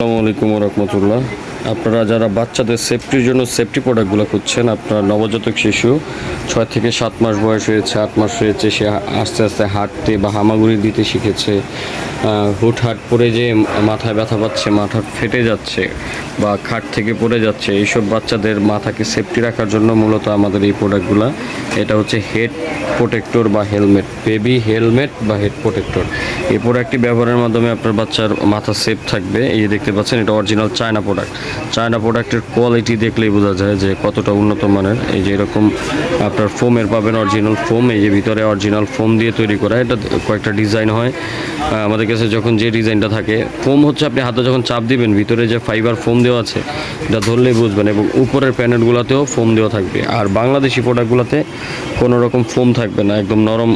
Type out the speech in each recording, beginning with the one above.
আসসালামু আলাইকুম রহমতুল্লাহ আপনারা যারা বাচ্চাদের সেফটির জন্য সেফটি প্রোডাক্টগুলো খুঁজছেন আপনার নবজাতক শিশু ছয় থেকে সাত মাস বয়স হয়েছে আট মাস হয়েছে সে আস্তে আস্তে হাঁটতে বা হামাগুড়ি দিতে শিখেছে আহ, হুট হাট পরে যে মাথায় ব্যথা পাচ্ছে মাথা ফেটে যাচ্ছে বা খাট থেকে পড়ে যাচ্ছে এইসব বাচ্চাদের মাথাকে সেফটি রাখার জন্য মূলত আমাদের এই প্রোডাক্টগুলো এটা হচ্ছে হেড প্রোটেক্টর বা হেলমেট বেবি হেলমেট বা হেড প্রোটেক্টর এই প্রোডাক্টটি ব্যবহারের মাধ্যমে আপনার বাচ্চার মাথা সেফ থাকবে। এই যে দেখতে পাচ্ছেন, এটা অরিজিনাল চায়না প্রোডাক্ট চায়না প্রোডাক্টের কোয়ালিটি দেখলেই বোঝা যায় যে কতটা উন্নত মানের। এই যে এরকম আপনার ফোমের পাবেন অরিজিনাল ফোম এই যে ভিতরে অরিজিনাল ফোম দিয়ে তৈরি করা, এটা কয়েকটা ডিজাইন হয়। আমাদের কাছে যখন যে ডিজাইনটা থাকে ফোম হচ্ছে আপনি হাতে যখন চাপ দিবেন, ভিতরে যে ফাইবার ফোম দেওয়া আছে, এটা ধরলেই বুঝবেন এবং উপরের প্যানেলগুলোতেও ফোম দেওয়া থাকবে। আর বাংলাদেশি প্রোডাক্টগুলোতে কোনো রকম ফোম থাকবে না, একদম নরম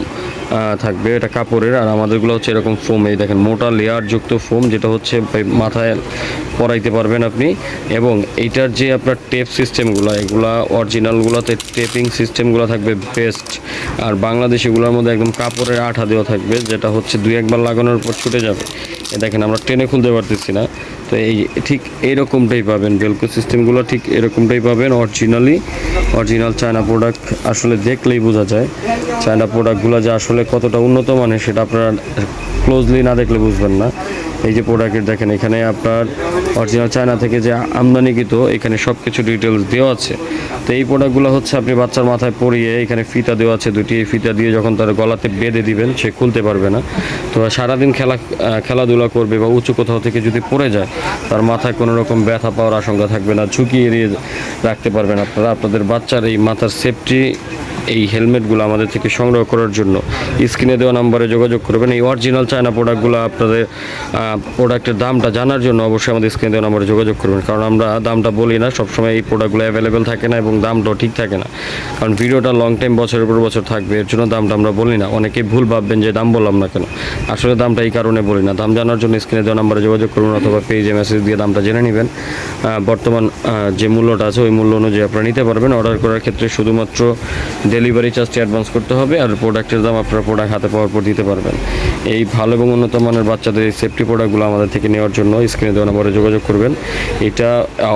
থাকবে, এটা কাপড়ের, আর আমাদেরগুলো হচ্ছে এরকম ফোম, এই দেখেন, মোটা লেয়ার যুক্ত ফোম, যেটা হচ্ছে মাথায় পরাইতে পারবেন আপনি। এবং এইটার যে আপনার টেপ সিস্টেমগুলো, এগুলা অরিজিনালগুলোতে টেপিং সিস্টেমগুলো থাকবে বেস্ট আর বাংলাদেশিগুলোর মধ্যে একদম কাপড়ের আঠা দেওয়া থাকবে, যেটা হচ্ছে দুই একবার লাগানোর পর ছুটে যাবে। দেখেন, আমরা ট্রেনে খুলতে পারতেছি না। তো এই ঠিক এইরকমটাই পাবেন বেলকো সিস্টেমগুলো ঠিক এরকমটাই পাবেন, অরিজিনালি অরিজিনাল চায়না প্রোডাক্ট আসলে দেখলেই বোঝা যায়। চায়না প্রোডাক্টগুলো যে আসলে কতটা উন্নত মানের সেটা আপনারা ক্লোজলি না দেখলে বুঝবেন না। এই যে প্রোডাক্টের দেখেন, এখানে আপনার অরিজিনাল চায়না থেকে যে আমদানিকৃত, এখানে সব কিছু ডিটেলস দেওয়া আছে। তো এই প্রোডাক্টগুলো হচ্ছে আপনি বাচ্চার মাথায় পরিয়ে এখানে ফিতা দেওয়া আছে দুটি। এই ফিতা দিয়ে যখন তার গলাতে বেঁধে দিবেন, সে খুলতে পারবে না। তো সারাদিন খেলা খেলাধুলা করবে বা উঁচু কোথাও থেকে যদি পড়ে যায়, তার মাথায় কোনো রকম ব্যথা পাওয়ার আশঙ্কা থাকবে না, ঝুঁকি এড়িয়ে রাখতে পারবেন আপনারা। আপনাদের বাচ্চার এই মাথার সেফটি এই হেলমেটগুলো আমাদের থেকে সংগ্রহ করার জন্য। স্ক্রিনে দেওয়া নাম্বারে যোগাযোগ করবেন। এই অরিজিনাল চায়না প্রোডাক্টগুলো আপনাদের প্রোডাক্টের দামটা জানার জন্য অবশ্যই আমাদের স্ক্রিনে দেওয়া নাম্বারে যোগাযোগ করবেন। কারণ আমরা দামটা বলি না, সবসময় এই প্রোডাক্টগুলো অ্যাভেলেবেল থাকে না এবং দামটাও ঠিক থাকে না। কারণ ভিডিওটা লং টাইম বছরের পর বছর থাকবে, এর জন্য দামটা আমরা বলি না। অনেকেই ভুল ভাববেন যে দাম বললাম না কেন। আসলে দামটা এই কারণে বলি না। দাম জানার জন্য স্ক্রিনে দেওয়া নাম্বারে যোগাযোগ করুন অথবা পেজে মেসেজ দিয়ে দামটা জেনে নেবেন। বর্তমান যে মূল্যটা আছে, ওই মূল্য অনুযায়ী আপনারা নিতে পারবেন। অর্ডার করার ক্ষেত্রে শুধুমাত্র ডেলিভারি চার্জটি অ্যাডভান্স করতে হবে আর প্রোডাক্টের দাম আপনারা প্রোডাক্ট হাতে পাওয়ার পর দিতে পারবেন। এই ভালো এবং উন্নত মানের বাচ্চাদের এই সেফটি প্রোডাক্টগুলো আমাদের থেকে নেওয়ার জন্য স্ক্রিনে দেওয়া নাম্বারে যোগাযোগ করবেন। এটা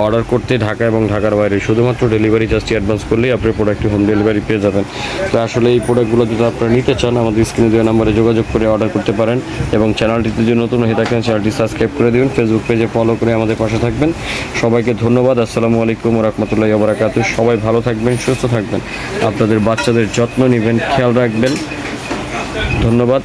অর্ডার করতে ঢাকা এবং ঢাকার বাইরে। শুধুমাত্র ডেলিভারি চার্জটি অ্যাডভান্স করলেই আপনি প্রোডাক্টটি হোম ডেলিভারি পেয়ে যাবেন। তো আসলে এই প্রোডাক্টগুলো যদি আপনারা নিতে চান, আমাদের স্ক্রিনে দেওয়া নাম্বারে যোগাযোগ করে অর্ডার করতে পারেন এবং চ্যানেলটিতে যদি নতুন হয়ে থাকেন চ্যানেলটি সাবস্ক্রাইব করে দেবেন। ফেসবুক পেজে ফলো করে আমাদের পাশে থাকবেন। সবাইকে ধন্যবাদ। আসসালামু আলাইকুম রহমতুল্লাহ বারাকাত সবাই ভালো থাকবেন, সুস্থ থাকবেন। আপনাদের বাচ্চাদের যত্ন নেবেন খেয়াল রাখবেন। ধন্যবাদ।